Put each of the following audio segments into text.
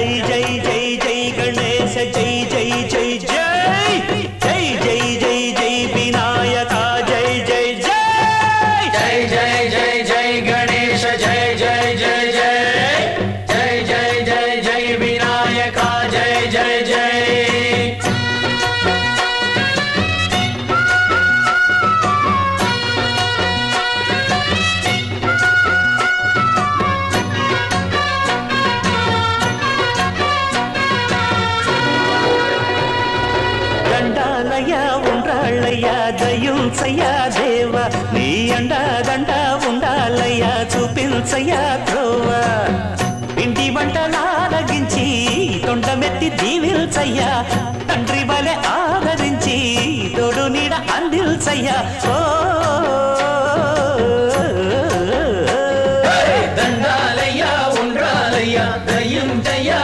जय जय ఉండాలయ్యా దయుంచయ్య దేవ. నీ అండ దండ ఉండాలయ్య చూపించయ్య త్రోవ. ఇంటి వంటలారగించి తొండమెత్తి దీవిల్చయ్యా తండ్రి వలె ఆదరించి తోడు నీడ అందిల్చయ్యా ఓ. దండాలయ్యా ఉండ్రాలయ్యా దయ్యం జయ్యా.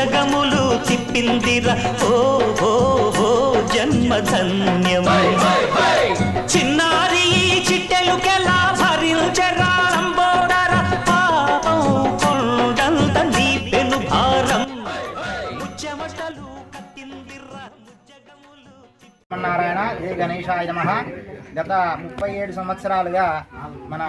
ముజగములు తిప్పిందిరా ఓ ఓ ఓ జన్మధన్యమై చిన్నారి ఈ చిట్టెలుకెలా భరించెరా? లంబోదర పాపం కొండంత నీ పెను భారం. ముచ్చమటలు కక్కిందిరా ముజగములు తిప్పిందిరా నారాయణ జయ గణేశాయ నమ. గత ముప్పై ఏడు సంవత్సరాలుగా మన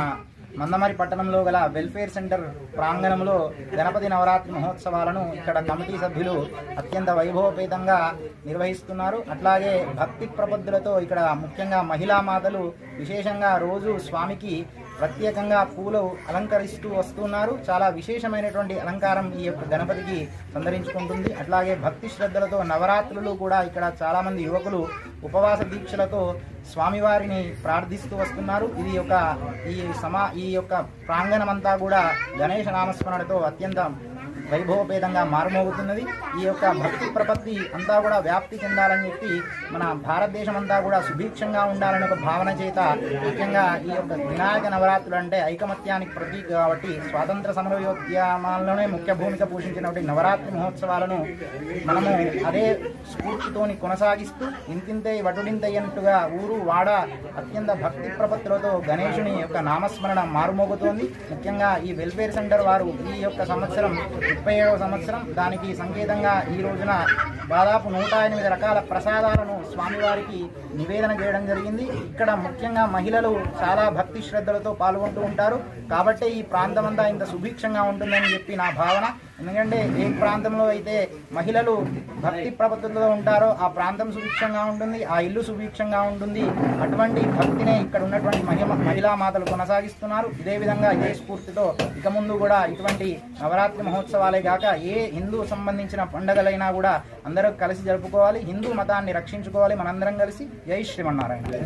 మందమరి పట్టణంలో గల వెల్ఫేర్ సెంటర్ ప్రాంగణంలో గణపతి నవరాత్రి మహోత్సవాలను ఇక్కడ కమిటీ సభ్యులు అత్యంత వైభవపేతంగా నిర్వహిస్తున్నారు. అట్లాగే భక్తి ప్రబుద్ధులతో ఇక్కడ ముఖ్యంగా మహిళా మాతలు విశేషంగా రోజు స్వామికి ప్రత్యేకంగా పూలు అలంకరిస్తూ వస్తున్నారు. చాలా విశేషమైనటువంటి అలంకారం ఈ యొక్క గణపతికి సందరించుకుంటుంది. అట్లాగే భక్తి శ్రద్ధలతో నవరాత్రులు కూడా ఇక్కడ చాలామంది యువకులు ఉపవాస దీక్షలతో స్వామివారిని ప్రార్థిస్తూ వస్తున్నారు. ఇది ఒక ఈ సమా ఈ యొక్క ప్రాంగణమంతా కూడా గణేష నామస్మరణతో అత్యంత వైభవపేతంగా మారుమోగుతున్నది. ఈ యొక్క భక్తి ప్రపత్తి అంతా కూడా వ్యాప్తి చెందాలని చెప్పి మన భారతదేశం అంతా కూడా సుభిక్షంగా ఉండాలని ఒక భావన చేత ముఖ్యంగా ఈ యొక్క వినాయక నవరాత్రులు అంటే ఐకమత్యానికి ప్రతీక కాబట్టి స్వాతంత్ర సమరయోద్యమాల్లోనే ముఖ్య భూమిక పోషించినటువంటి నవరాత్రి మహోత్సవాలను మనము అదే స్ఫూర్తితోని కొనసాగిస్తూ ఇంతింతే వటుడింతయ్యన్నట్టుగా ఊరు వాడ అత్యంత భక్తి ప్రపత్తులతో గణేశుని యొక్క నామస్మరణ మారుమోగుతోంది. ముఖ్యంగా ఈ వెల్ఫేర్ సెంటర్ వారు ఈ యొక్క సంవత్సరం ముప్పై ఏడవ సంవత్సరం. దానికి సంకేతంగా ఈ రోజున దాదాపు నూట ఎనిమిది రకాల ప్రసాదాలను స్వామివారికి నివేదన చేయడం జరిగింది. ఇక్కడ ముఖ్యంగా మహిళలు చాలా భక్తి శ్రద్ధలతో పాల్గొంటూ ఉంటారు. కాబట్టే ఈ ప్రాంతమంతా ఇంత సుభిక్షంగా ఉంటుందని చెప్పి నా భావన. ఎందుకంటే ఏ ప్రాంతంలో అయితే మహిళలు భక్తి ప్రపత్తులతో ఉంటారో ఆ ప్రాంతం సుభిక్షంగా ఉంటుంది ఆ ఇల్లు సుభిక్షంగా ఉంటుంది. అటువంటి భక్తినే ఇక్కడ ఉన్నటువంటి మహిమ మహిళా మాతలు కొనసాగిస్తున్నారు. ఇదే విధంగా ఇదే స్ఫూర్తితో ఇక ముందు కూడా ఇటువంటి నవరాత్రి మహోత్సవాలే కాక ఏ హిందూ సంబంధించిన పండుగలైనా కూడా అందరూ కలిసి జరుపుకోవాలి హిందూ మతాన్ని రక్షించుకోవాలి మనందరం కలిసి. జై శ్రీమన్నారాయణ.